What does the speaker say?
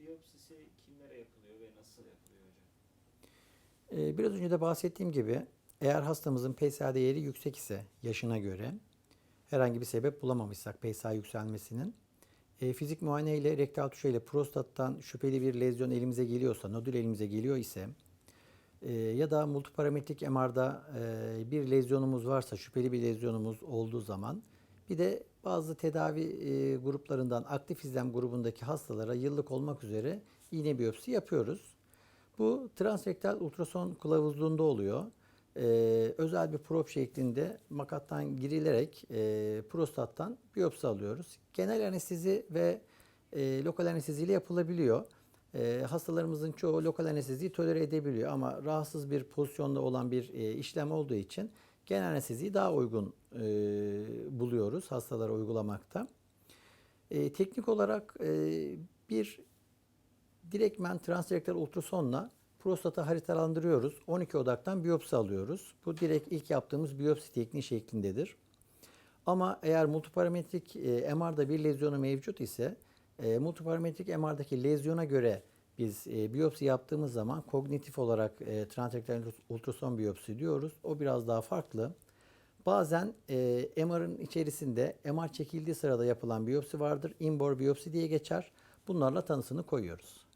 biyopsisi kimlere yapılıyor ve nasıl yapılıyor hocam? Ee, Biraz önce de bahsettiğim gibi eğer hastamızın PSA değeri yüksek ise yaşına göre herhangi bir sebep bulamamışsak PSA yükselmesinin e, fizik muayene ile rektal tuşu ile prostattan şüpheli bir lezyon elimize geliyorsa, nodül elimize geliyor ise e, ya da multiparametrik MR'da e, bir lezyonumuz varsa, şüpheli bir lezyonumuz olduğu zaman bir de bazı tedavi e, gruplarından aktif izlem grubundaki hastalara yıllık olmak üzere iğne biyopsi yapıyoruz. Bu transrektal ultrason kılavuzluğunda oluyor. Ee, özel bir prop şeklinde makattan girilerek e, prostattan biyopsi alıyoruz. Genel anestezi ve e, lokal anestezi ile yapılabiliyor. E, hastalarımızın çoğu lokal anesteziyi tolere edebiliyor ama rahatsız bir pozisyonda olan bir e, işlem olduğu için genel anesteziyi daha uygun e, buluyoruz hastalara uygulamakta. E, teknik olarak e, bir direktmen transrektal ultrasonla prostatı haritalandırıyoruz. 12 odaktan biyopsi alıyoruz. Bu direkt ilk yaptığımız biyopsi tekniği şeklindedir. Ama eğer multiparametrik e, MR'da bir lezyonu mevcut ise e, multiparametrik MR'daki lezyona göre biz e, biyopsi yaptığımız zaman kognitif olarak e, transrektal ultrason biyopsi diyoruz. O biraz daha farklı. Bazen e, MR'ın içerisinde MR çekildiği sırada yapılan biyopsi vardır. Inbore biyopsi diye geçer. Bunlarla tanısını koyuyoruz.